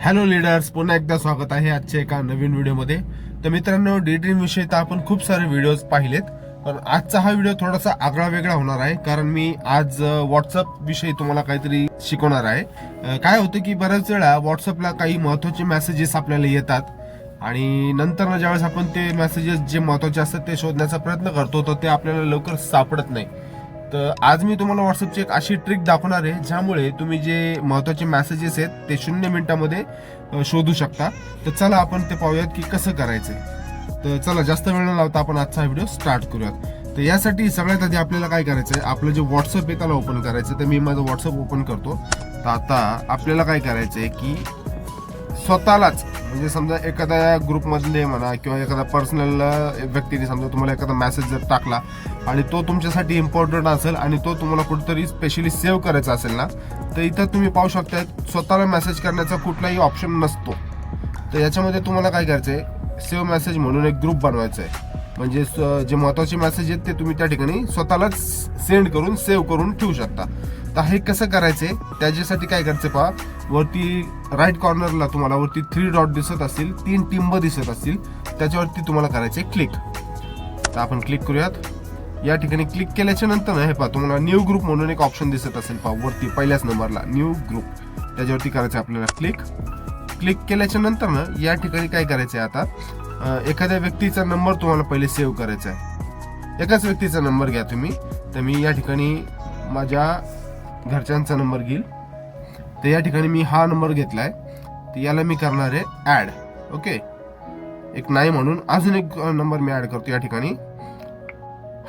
Hello leaders पुन्हा एकदा स्वागत आहे आजच्या एका नवीन व्हिडिओमध्ये. तर मित्रांनो डे ड्रीम विषयी तर आपण खूप सारे व्हिडिओज पाहिलेत. पण आजचा हा व्हिडिओ थोडासा आगळा वेगळा होणार आहे. कारण मी आज व्हॉट्सअप विषयी तुम्हाला काहीतरी शिकवणार आहे. काय होतं की बऱ्याच वेळा व्हॉट्सअपला काही महत्त्वाचे मेसेजेस आपल्याला येतात. आणि नंतर ना ज्यावेळेस आपण ते मेसेजेस जे महत्त्वाचे असतात ते शोधण्याचा प्रयत्न करतो तर ते आपल्याला लवकर सापडत नाही. तर आज मी तुम्हाला व्हॉट्सअपची एक अशी ट्रिक दाखवणार आहे ज्यामुळे तुम्ही जे महत्त्वाचे मॅसेजेस आहेत ते शून्य मिनिटामध्ये शोधू शकता. तर चला आपण ते पाहूयात की कसं करायचं तर चला जास्त वेळ न लावता आपण आजचा व्हिडिओ स्टार्ट करूयात. तर यासाठी सगळ्यात आधी आपल्याला काय करायचं आहे आपलं जे व्हॉट्सअप आहे त्याला ओपन करायचं तर मी माझं व्हॉट्सअप ओपन करतो. तर आता आपल्याला काय करायचं आहे की स्वतःलाच म्हणजे समजा एखाद्या ग्रुपमधले म्हणा किंवा एखादा पर्सनल व्यक्तीने समजा तुम्हाला एखादा मेसेज जर टाकला आणि तो तुमच्यासाठी इम्पॉर्टंट असेल आणि तो तुम्हाला कुठेतरी स्पेशली सेव्ह करायचा असेल ना तर इथं तुम्ही पाहू शकता स्वतःला मेसेज करण्याचा कुठलाही ऑप्शन नसतो. तर याच्यामध्ये तुम्हाला काय करायचं आहे सेव्ह मेसेज म्हणून एक ग्रुप बनवायचा आहे म्हणजे स- जे महत्त्वाचे मेसेज आहेत ते तुम्ही त्या ठिकाणी स्वतःलाच सेंड करून सेव्ह करून ठेवू शकता. तर हे कसं करायचंय त्याच्यासाठी काय करायचं पहा. वरती राईट कॉर्नरला तुम्हाला वरती थ्री डॉट दिसत असतील तीन टिंब दिसत असतील त्याच्यावरती तुम्हाला करायचे क्लिक तर आपण क्लिक करूयात. या ठिकाणी क्लिक केल्याच्यानंतर ना हे पहा तुम्हाला न्यू ग्रुप म्हणून एक ऑप्शन दिसत असेल पहा वरती पहिल्याच नंबरला न्यू ग्रुप त्याच्यावरती करायचं आपल्याला क्लिक क्लिक केल्याच्यानंतर ना या ठिकाणी काय करायचं आहे आता एखाद्या व्यक्तीचा नंबर तुम्हाला पहिले सेव्ह करायचा आहे. एकाच व्यक्तीचा नंबर घ्या तुम्ही. तर मी या ठिकाणी माझ्या घरच्यांचा नंबर घेईल. तर या ठिकाणी मी हा नंबर घेतलाय. तर याला मी करणार आहे ॲड ओके एक नाही म्हणून अजून एक नंबर मी ॲड करतो या ठिकाणी.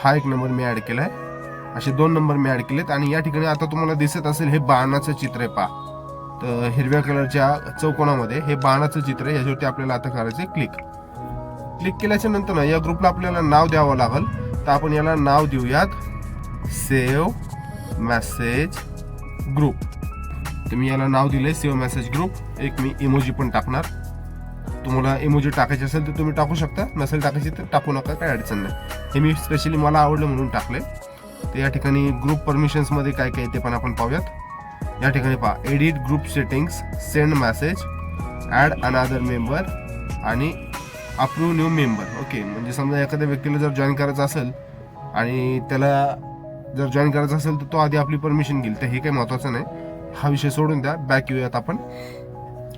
हा एक नंबर मी ॲड केला आहे असे दोन नंबर मी ॲड केलेत आणि या ठिकाणी आता तुम्हाला दिसत असेल हे बाणाचं चित्र आहे पा तर हिरव्या कलरच्या चौकोनामध्ये हे बाणाचं चित्र आहे. याच्यावरती आपल्याला आता करायचं क्लिक क्लिक केल्याच्यानंतर ना या ग्रुपला आपल्याला नाव द्यावं लागेल. तर आपण याला नाव देऊयात. सेव्ह मेसेज ग्रुप तर मी याला नाव दिले सेव्ह मेसेज ग्रुप एक मी इमोजी पण टाकणार. तुम्हाला इमोजी टाकायची असेल तर तुम्ही टाकू शकता. नसेल टाकायची तर टाकू नका काय अडचण नाही. हे मी स्पेशली मला आवडलं म्हणून टाकले तर या ठिकाणी ग्रुप परमिशन्समध्ये काय काय ते पण आपण पाहूयात. या ठिकाणी पहा edit group settings send message add another member आणि अप्रूव्ह न्यू मेंबर ओके म्हणजे समजा एखाद्या व्यक्तीला जर जॉईन करायचं असेल आणि त्याला जर जॉईन करायचा असेल तर तो आधी आपली परमिशन घेईल. तर हे काही महत्वाचं नाही. हा विषय सोडून द्या. बॅक येऊयात आपण.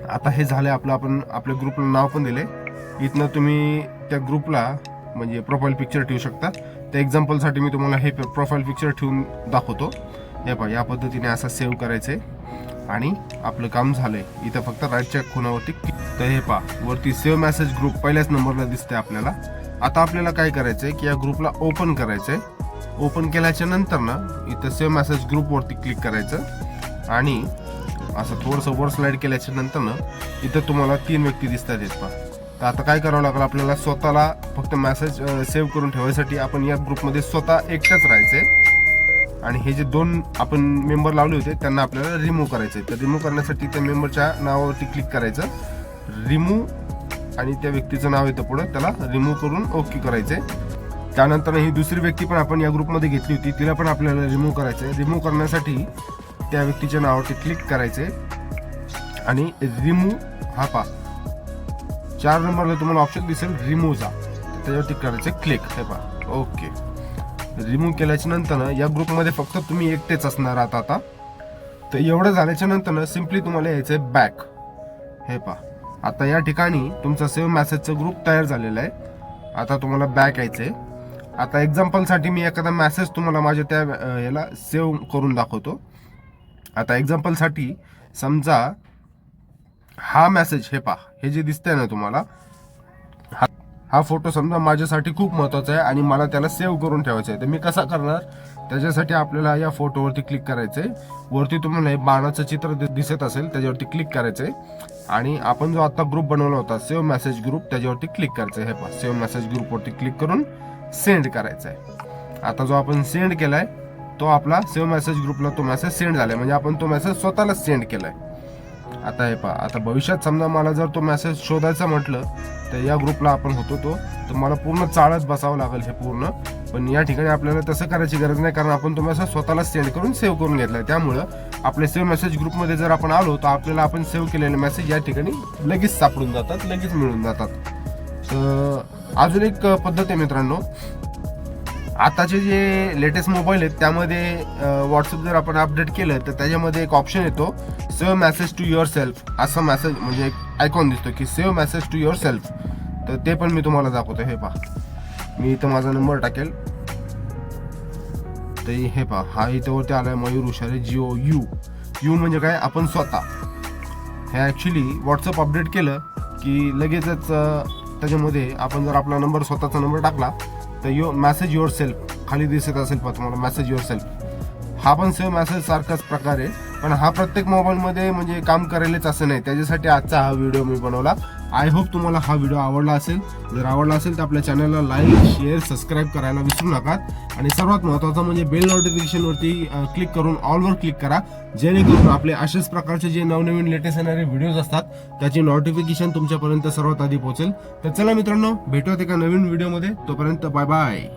आता हे झालं आपलं आपण आपल्या ग्रुपला नाव पण दिले इथनं तुम्ही त्या ग्रुपला म्हणजे प्रोफाईल पिक्चर ठेवू शकता. त्या एक्झाम्पलसाठी मी तुम्हाला हे प्रोफाईल पिक्चर ठेवून दाखवतो. हे पहा या पद्धतीने असं सेव्ह करायचंय. आणि आपलं काम झालं आहे इथं फक्त राईटच्या खुणावरती तर हे पहा वरती सेव्ह मेसेज ग्रुप पहिल्याच नंबरला दिसते आपल्याला. आता आपल्याला काय करायचं आहे की या ग्रुपला ओपन करायचं आहे ओपन केल्याच्यानंतर ना इथं सेव्ह मेसेज ग्रुपवरती क्लिक करायचं. आणि असं थोडंसं वर स्लाइड केल्याच्यानंतर ना इथं तुम्हाला तीन व्यक्ती दिसतात येत पहा. तर आता काय करावं लागेल आपल्याला? स्वतःला फक्त मेसेज सेव्ह करून ठेवायसाठी आपण या ग्रुपमध्ये स्वतः एकटाच आहे आणि हे जे दोन आपण मेंबर लावले होते त्यांना आपल्याला रिमूव्ह करायचे तर रिमूव्ह करण्यासाठी त्या मेंबरच्या नावावरती क्लिक करायचं. रिमूव्ह आणि त्या व्यक्तीचं नाव येतं पुढं त्याला रिमूव्ह करून ओके करायचंय. त्यानंतर ही दुसरी व्यक्ती पण आपण या ग्रुपमध्ये घेतली होती. तिला पण आपल्याला रिमूव्ह आहे रिमूव्ह करण्यासाठी त्या व्यक्तीच्या नावावरती क्लिक करायचे आणि रिमूव्ह हा पा चार नंबरला तुम्हाला ऑप्शन दिसेल रिमूव्हचा त्याच्यावरती करायचं क्लिक हे पा ओके रिमूव्ह केल्याच्यानंतर या ग्रुपमध्ये फक्त तुम्ही एकटेच असणार आहात आता. तर एवढं झाल्याच्यानंतर सिम्पली तुम्हाला यायचं आहे बॅक हे पा आता या ठिकाणी तुमचा सेव्ह मॅसेजचा ग्रुप तयार झालेला आहे. आता तुम्हाला बॅक यायचं आहे आता एक्झाम्पलसाठी मी एखादा मॅसेज तुम्हाला माझ्या त्या याला सेव्ह करून दाखवतो. आता एक्झाम्पलसाठी समजा हा मॅसेज हे पा हे जे दिसतंय ना तुम्हाला हा- हा फोटो समजा माझ्यासाठी खूप महत्त्वाचा आहे आणि मला त्याला सेव्ह करून ठेवायचा आहे. तर मी कसा करणार? त्याच्यासाठी आपल्याला या फोटोवरती क्लिक करायचं आहे वरती तुम्हाला हे बाणाचं चित्र दि- दिसत असेल त्याच्यावरती क्लिक करायचं आहे आणि आपण जो आता ग्रुप बनवला होता सेव्ह मेसेज ग्रुप त्याच्यावरती क्लिक करायचं हे पहा सेव्ह मेसेज ग्रुपवरती क्लिक करून सेंड करायचा आहे आता जो आपण सेंड केला आहे तो आपला सेव्ह मेसेज ग्रुपला तो मेसेज सेंड झालाय. म्हणजे आपण तो मेसेज स्वतःला सेंड केला आहे आता हे पहा आता भविष्यात समजा मला जर तो मेसेज शोधायचा म्हटलं तर या ग्रुपला आपण होतो तो तर मला पूर्ण चाळच बसावं लागेल हे पूर्ण. पण या ठिकाणी आपल्याला तसं करायची गरज नाही कारण आपण तो मेसेज स्वतःला सेंड करून सेव्ह करून घेतलाय. त्यामुळं आपल्या सेव्ह मेसेज ग्रुपमध्ये जर आपण आलो तर आपल्याला आपण सेव्ह केलेले मेसेज या ठिकाणी लगेच सापडून जातात लगेच मिळून जातात. तर अजून एक पद्धत आहे मित्रांनो. आताचे जे लेटेस्ट मोबाईल आहेत त्यामध्ये व्हॉट्सअप जर आपण अपडेट केलं तर त्याच्यामध्ये एक ऑप्शन येतो save message to yourself असा मेसेज म्हणजे एक आयकॉन दिसतो की save message to yourself तर ते पण मी तुम्हाला दाखवतो. हे पहा. मी इथं माझा नंबर टाकेल. तर हे पहा हा इथं वरती आलाय मयूर हुशारे जिओ यू. यू म्हणजे काय? आपण स्वतः. हे ॲक्च्युली व्हॉट्सअप अपडेट केलं की लगेचच त्याच्यामध्ये आपण जर आपला नंबर स्वतःचा नंबर टाकला तर यो मॅसेज युअर सेल्फ खाली दिसत असेल पहा तुम्हाला मॅसेज युअर सेल्फ हा पण सेम मॅसेज सारखाच प्रकार आहे पण हा प्रत्येक मोबाईलमध्ये म्हणजे काम करेलच असं नाही. त्याच्यासाठी आजचा हा व्हिडिओ मी बनवला. आय होप तुम्हाला हा व्हिडिओ आवडला असेल. जर आवडला असेल तर आपल्या चॅनलला लाईक शेअर सबस्क्राईब करायला विसरू नका. आणि सर्वात महत्त्वाचं म्हणजे बेल नोटिफिकेशनवरती क्लिक करून ऑलवर क्लिक करा. जेणेकरून आपले अशाच प्रकारचे जे नवनवीन लेटेस्ट येणारे व्हिडिओज असतात त्याची नोटिफिकेशन तुमच्यापर्यंत सर्वात आधी पोहोचेल. तर चला मित्रांनो भेटूयात एका नवीन व्हिडिओमध्ये तोपर्यंत बाय बाय